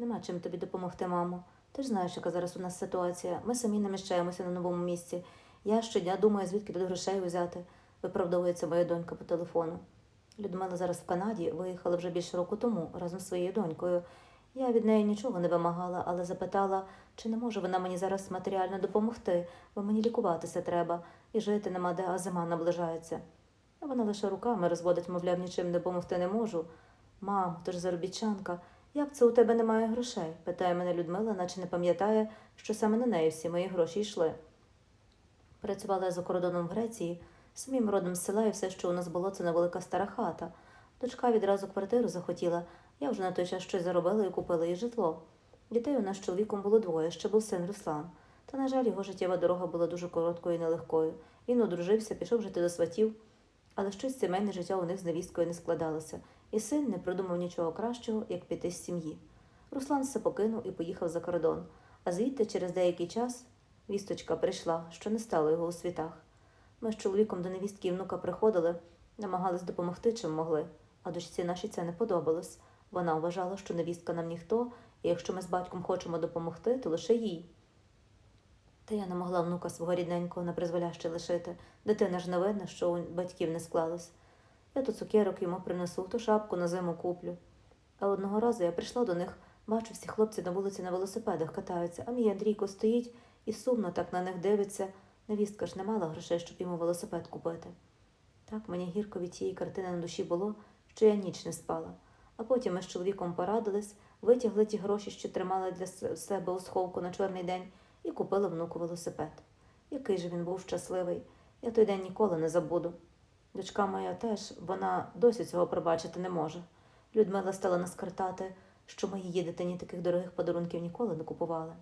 Нема чим тобі допомогти, мамо. Ти ж знаєш, яка зараз у нас ситуація. Ми самі наміщаємося на новому місці. Я щодня думаю, звідки тут грошей взяти, виправдовується моя донька по телефону. Людмила зараз в Канаді виїхала вже більше року тому разом з своєю донькою. Я від неї нічого не вимагала, але запитала, чи не може вона мені зараз матеріально допомогти, бо мені лікуватися треба, і жити нема де, а зима наближається. Вона лише руками розводить, мовляв, нічим допомогти не можу. Мам, ти ж заробітчанка, як це у тебе немає грошей? питає мене Людмила, наче не пам'ятає, що саме на неї всі мої гроші йшли. Працювала я за кордоном в Греції, самим родом з села, і все, що у нас було, це невелика стара хата. Дочка відразу квартиру захотіла. Я вже на той час щось заробила і купила їй житло. Дітей у нас з чоловіком було двоє, ще був син Руслан. Та, на жаль, його життєва дорога була дуже короткою і нелегкою. Він одружився, пішов жити до сватів, але щось сімейне життя у них з невісткою не складалося, і син не придумав нічого кращого, як піти з сім'ї. Руслан все покинув і поїхав за кордон, а звідти через деякий час вісточка прийшла, що не стало його у світах. Ми з чоловіком до невістки і внука приходили, намагались допомогти, чим могли, а дочці нашій це не подобалось. Вона вважала, що невістка нам ніхто, і якщо ми з батьком хочемо допомогти, то лише їй. Та я не могла внука свого рідненького на призволяще лишити. Дитина ж не видно, що у батьків не склалось. Я то цукерок йому принесу, то шапку на зиму куплю. А одного разу я прийшла до них, бачу, всі хлопці на вулиці на велосипедах катаються, а мій Андрійко стоїть і сумно так на них дивиться. Невістка ж не мала грошей, щоб йому велосипед купити. Так мені гірко від тієї картини на душі було, що я ніч не спала. А потім ми з чоловіком порадились, витягли ті гроші, що тримали для себе у сховку на чорний день, і купили внуку велосипед. Який же він був щасливий. Я той день ніколи не забуду. Дочка моя теж, вона досі цього пробачити не може. Людмила стала нас картати, що ми її дитині таких дорогих подарунків ніколи не купували.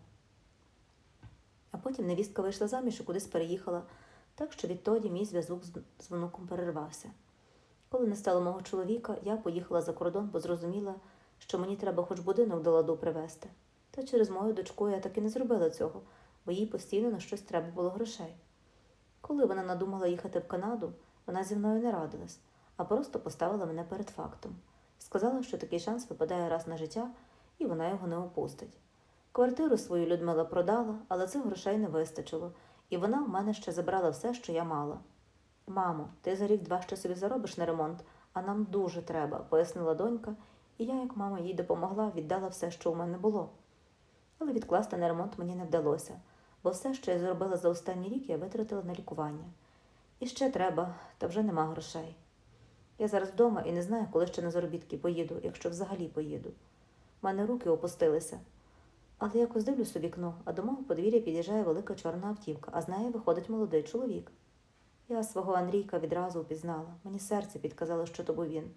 А потім невістка вийшла заміж і кудись переїхала, так що відтоді мій зв'язок з, внуком перервався. Коли не стало мого чоловіка, я поїхала за кордон, бо зрозуміла, що мені треба хоч будинок до ладу привезти. Та через мою дочку я так і не зробила цього, бо їй постійно на щось треба було грошей. Коли вона надумала їхати в Канаду, вона зі мною не радилась, а просто поставила мене перед фактом. Сказала, що такий шанс випадає раз на життя, і вона його не опустить. Квартиру свою Людмила продала, але цих грошей не вистачило, і вона в мене ще забрала все, що я мала. Мамо, ти за рік-два ще собі заробиш на ремонт, а нам дуже треба, пояснила донька, і я, як мама, їй допомогла, віддала все, що у мене було. Але відкласти на ремонт мені не вдалося, бо все, що я зробила за останній рік, я витратила на лікування. І ще треба, та вже нема грошей. Я зараз вдома і не знаю, коли ще на заробітки поїду, якщо взагалі поїду. У мене руки опустилися. Але якось дивлюсь у вікно, а до мого подвір'я під'їжджає велика чорна автівка, а з неї виходить молодий чоловік. Я свого Андрійка відразу впізнала. Мені серце підказало, що то був він.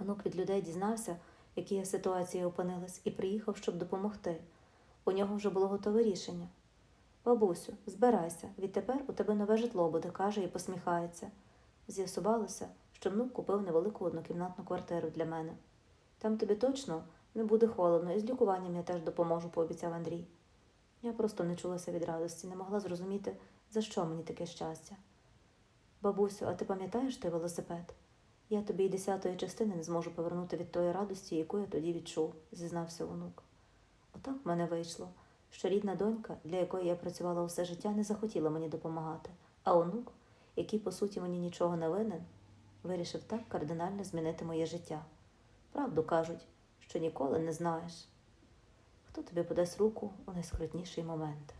Онук від людей дізнався, в якій я ситуації опинилась, і приїхав, щоб допомогти. У нього вже було готове рішення. Бабусю, збирайся, відтепер у тебе нове житло буде, каже і посміхається. З'ясувалося, що внук купив невелику однокімнатну квартиру для мене. Там тобі точно не буде холодно, і з лікуванням я теж допоможу, пообіцяв Андрій. Я просто не чулася від радості, не могла зрозуміти, за що мені таке щастя. Бабусю, а ти пам'ятаєш той велосипед? Я тобі й десятої частини не зможу повернути від тої радості, яку я тоді відчув, зізнався онук. Отак в мене вийшло, що рідна донька, для якої я працювала усе життя, не захотіла мені допомагати, а онук, який, по суті, мені нічого не винен, вирішив так кардинально змінити моє життя. Правду кажуть, що ніколи не знаєш, хто тобі подасть руку у найскрутніший момент.